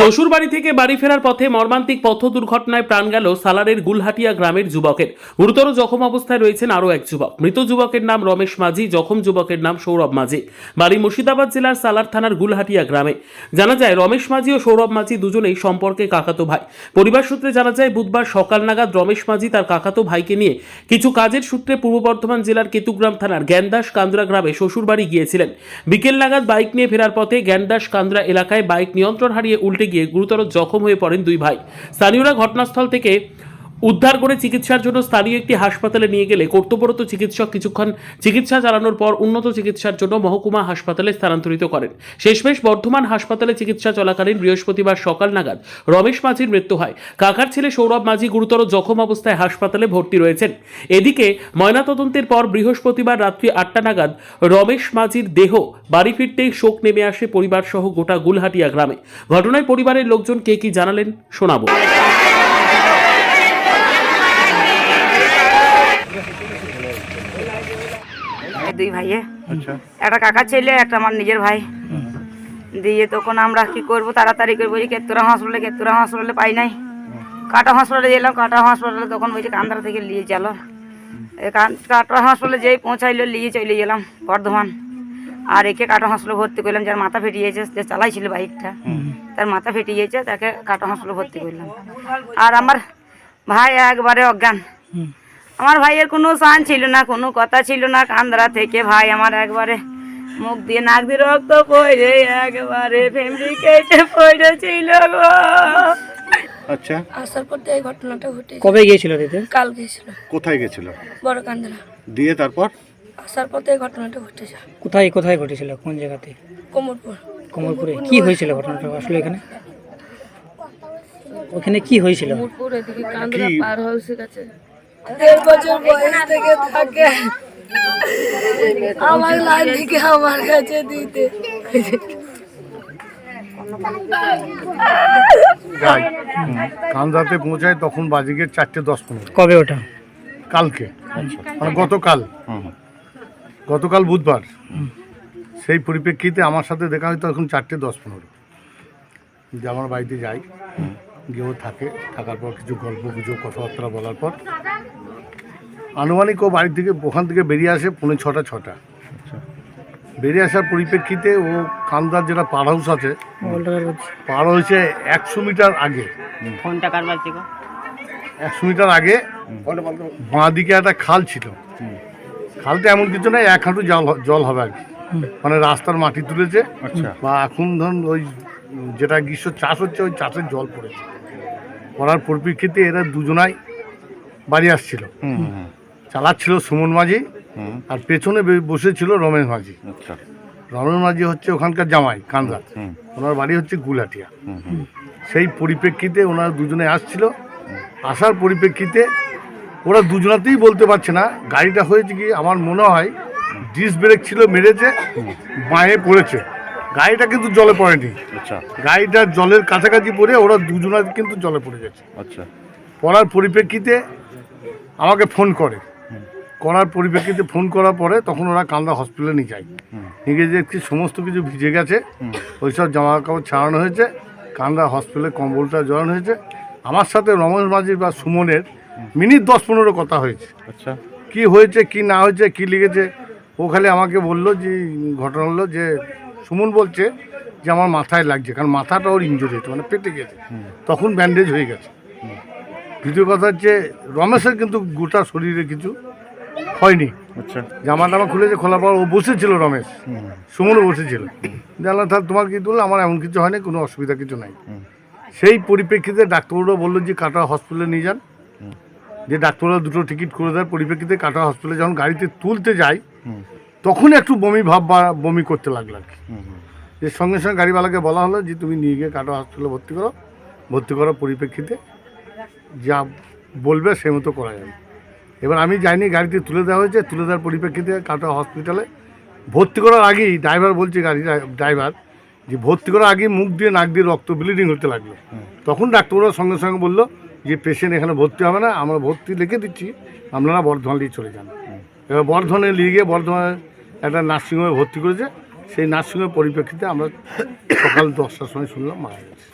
শ্বশুর বাড়ি থেকে বাড়ি ফেরার পথে মর্মান্তিক পথ দুর্ঘটনায় প্রাণ গেল সালারের গুলহাটিয়া গ্রামের যুবকের। গুরুতর জখম অবস্থায় রয়েছেন আরও এক যুবক। মৃত যুবকের নাম রমেশ মাঝি, জখম যুবকের নাম সৌরভ মাঝি। বাড়ি মুর্শিদাবাদ জেলার সালার থানার গুলহাটিয়া গ্রামে। জানা যায়, রমেশ মাঝি ও সৌরভ মাঝি দুজনেই সম্পর্কে কাকাতো ভাই। পরিবার সূত্রে জানা যায়, বুধবার সকাল নাগাদ রমেশ মাঝি তার কাকাতো ভাইকে নিয়ে কিছু কাজের সূত্রে পূর্ব বর্ধমান জেলার কেতুগ্রাম থানার জ্ঞানদাস কান্দ্রা গ্রামে শ্বশুরবাড়ি গিয়েছিলেন। বিকেল নাগাদ বাইক নিয়ে ফেরার পথে জ্ঞানদাস কান্দ্রা এলাকায় বাইক নিয়ন্ত্রণ হারিয়ে উল্টে গিয়ে গুরুতর জখম হয়ে পড়েন দুই ভাই। স্থানীয়রা ঘটনাস্থল থেকে উদ্ধার করে চিকিৎসার জন্য স্থানীয় একটি হাসপাতালে নিয়ে গেলে কর্তব্যরত চিকিৎসক কিছুক্ষণ চিকিৎসা চালানোর পর উন্নত চিকিৎসার জন্য মহকুমা হাসপাতালে স্থানান্তরিত করেন। শেষমেশ বর্ধমান হাসপাতালে চিকিৎসা চলাকালীন বৃহস্পতিবার সকাল নাগাদ রমেশ মাঝির মৃত্যু হয়। কাকার ছেলে সৌরভ মাঝি গুরুতর জখম অবস্থায় হাসপাতালে ভর্তি রয়েছেন। এদিকে ময়নাতদন্তের পর বৃহস্পতিবার রাত্রি আটটা নাগাদ রমেশ মাঝির দেহ বাড়ি ফিরতেই শোক নেমে আসে পরিবার সহ গোটা গুলহাটিয়া গ্রামে। ঘটনায় পরিবারের লোকজন কে কি জানালেন শোনাবো এই দুই ভাইয়ে। আচ্ছা। একটা কাকা ছেলে একটা আমার নিজের ভাই। দিয়ে তখন আমরা কি করব তাড়াতাড়ি করে বলছি কেতুরা হসপিটালে কেতুরা হসপিটালে পাই নাই। কাটা হসপিটালে গেলাম কাটা হসপিটালে তখন বলছি কান্দারা থেকে নিয়ে চলো। কাটা হসপিটালে যেই পৌঁছাইলো নিয়ে চলে গেলাম বর্ধমান। আর একে কাটা হসপিটালে ভর্তি করলাম যার মাথা ফেটিয়েছে যে চালাইছিল বাইকটা। তার মাথা ফেটিয়েছে তাকে কাটা হসপিটালে ভর্তি করলাম। আর আমার ভাই একবারে অজ্ঞান। আমার ভাইয়ের কোনো সান ছিল না কোনো কথা ছিল না। কান্দরা থেকে ভাই আমার একবারে মুখ দিয়ে নাক দিয়ে রক্ত পড়ে একবারে ফ্যামিলি কেটে পড়েছিল গো। আচ্ছা। আসার পর এই ঘটনাটা ঘটেছে। কবে গিয়েছিল দিতে কাল গেছিল কোথায় গেছিল বড় কান্দরা। দিয়ে তারপর? আসার পর এই ঘটনাটা ঘটেছে। কোথায় কোথায় ঘটেছিল? কোন জায়গাতে? কোমরপুর। কমলপুরে কি হয়েছিল ঘটনাটা আসলে এখানে? ওখানে কি হয়েছিল? কি দেড় বছর বয়স থেকে থাকে। আমার লাইন আমার কাছে দিতে। যাই কান্দাতে পৌঁছায় তখন বাজিকে চারটে দশ পনেরো। কবে ওটা? কালকে। মানে গতকাল। গতকাল বুধবার। সেই পরিপ্রেক্ষিতে আমার সাথে দেখা হয়তো এখন চারটে দশ পনেরো। যে আমার বাড়িতে যাই। গিয়েও থাকে। থাকার পর কিছু গল্প গুজব কথাবার্তা বলার পর আনুমানিক ও বাড়ি থেকে ওখান থেকে বেরিয়ে আসে পৌনে ছটা ছটা। বেরিয়ে আসার পরিপ্রেক্ষিতে ও কান্দার যেটা পার হাউস আছে পার হয়েছে একশো মিটার আগে। ফোনটা কার একশো মিটার আগে বাঁ দিকে একটা খাল ছিল। খালটা এমন কিছু নয় এক হাঁটু জল জল হবে আর কি। মানে রাস্তার মাটি তুলেছে। বা এখন ধরুন ওই যেটা গ্রীষ্ম চাষ হচ্ছে ওই চাষের জল পড়েছে। পড়ার পরিপ্রেক্ষিতে এরা দুজনাই বাড়ি আসছিল। চালাচ্ছিল সুমন মাঝি আর পেছনে বসেছিল রমেশ মাঝি। রমেন মাঝি হচ্ছে ওখানকার জামাই কান্দার ওনার বাড়ি হচ্ছে গুলাটিয়া। সেই পরিপ্রেক্ষিতে ওনারা দুজনে আসছিল। আসার পরিপ্রেক্ষিতে ওরা দুজনাতেই বলতে পারছে না গাড়িটা হয়েছে কি আমার মনে হয় ডিস ব্রেক ছিল মেরেছে বাঁয়ে পড়েছে। গাড়িটা কিন্তু জলে পড়েনি। আচ্ছা। গাড়িটা জলের কাছাকাছি পড়ে ওরা দুজনা কিন্তু জলে পড়ে গেছে। আচ্ছা। পড়ার পরিপ্রেক্ষিতে আমাকে ফোন করে। করার পরিপ্রেক্ষিতে ফোন করার পরে তখন ওরা কান্দা হসপিটালে নিয়ে যায়। নিয়ে গিয়ে দেখছি সমস্ত কিছু ভিজে গেছে ওইসব জামা কাপড় ছাড়ানো হয়েছে কান্দা হসপিটালে কম্বলটা জড়ানো হয়েছে। আমার সাথে রমেশ মাঝির বা সুমনের মিনিট দশ পনেরো কথা হয়েছে। আচ্ছা। কি হয়েছে কি না হয়েছে কি লিখেছে ও খালি আমাকে বলল যে ঘটনা হলো যে সুমন বলছে যে আমার মাথায় লাগছে কারণ মাথাটা ওর ইঞ্জুরি হয়েছে মানে পেটে গেছে। তখন ব্যান্ডেজ হয়ে গেছে। দ্বিতীয় কথা হচ্ছে রমেশের কিন্তু গোটা শরীরে কিছু হয়নি। আচ্ছা। জামা টামা খুলেছে খোলার পর ও বসেছিল রমেশ। সুমনও বসেছিল। জানলাম তাহলে তোমার কি তুললো আমার এমন কিছু হয়নি কোনো অসুবিধা কিছু নাই। সেই পরিপ্রেক্ষিতে ডাক্তারবাবুরা বলল যে কাটা হসপিটালে নিয়ে যান। যে ডাক্তাররা দুটো টিকিট করে দেওয়ার পরিপ্রেক্ষিতে কাটা হসপিটালে যখন গাড়িতে তুলতে যাই তখন একটু বমি ভাব বা বমি করতে লাগল আর কি। যে সঙ্গে সঙ্গে গাড়িওয়ালাকে বলা হলো যে তুমি নিয়ে গিয়ে কাটা হসপিটালে ভর্তি করো। ভর্তি করার পরিপ্রেক্ষিতে যা বলবে সে মতো করা যাবে। এবার আমি যাইনি গাড়িতে তুলে দেওয়া হয়েছে তুলে দেওয়ার পরিপ্রেক্ষিতে কাটা হসপিটালে ভর্তি করার আগেই ড্রাইভার বলছে গাড়ি ড্রাইভার যে ভর্তি করার আগেই মুখ দিয়ে নাক দিয়ে রক্ত ব্লিডিং হতে লাগল। তখন ডাক্তাররা সঙ্গে সঙ্গে বলল যে পেশেন্ট এখানে ভর্তি হবে না আমরা ভর্তি লিখে দিচ্ছি আপনারা বর্ধমান নিয়ে চলে যান। এবার বর্ধমানে নিয়ে গিয়ে বর্ধমানে একটা নার্সিংহোমে ভর্তি করেছে সেই নার্সিংহোমের পরিপ্রেক্ষিতে আমরা সকাল দশটার সময় শুনলাম মারা গেছে।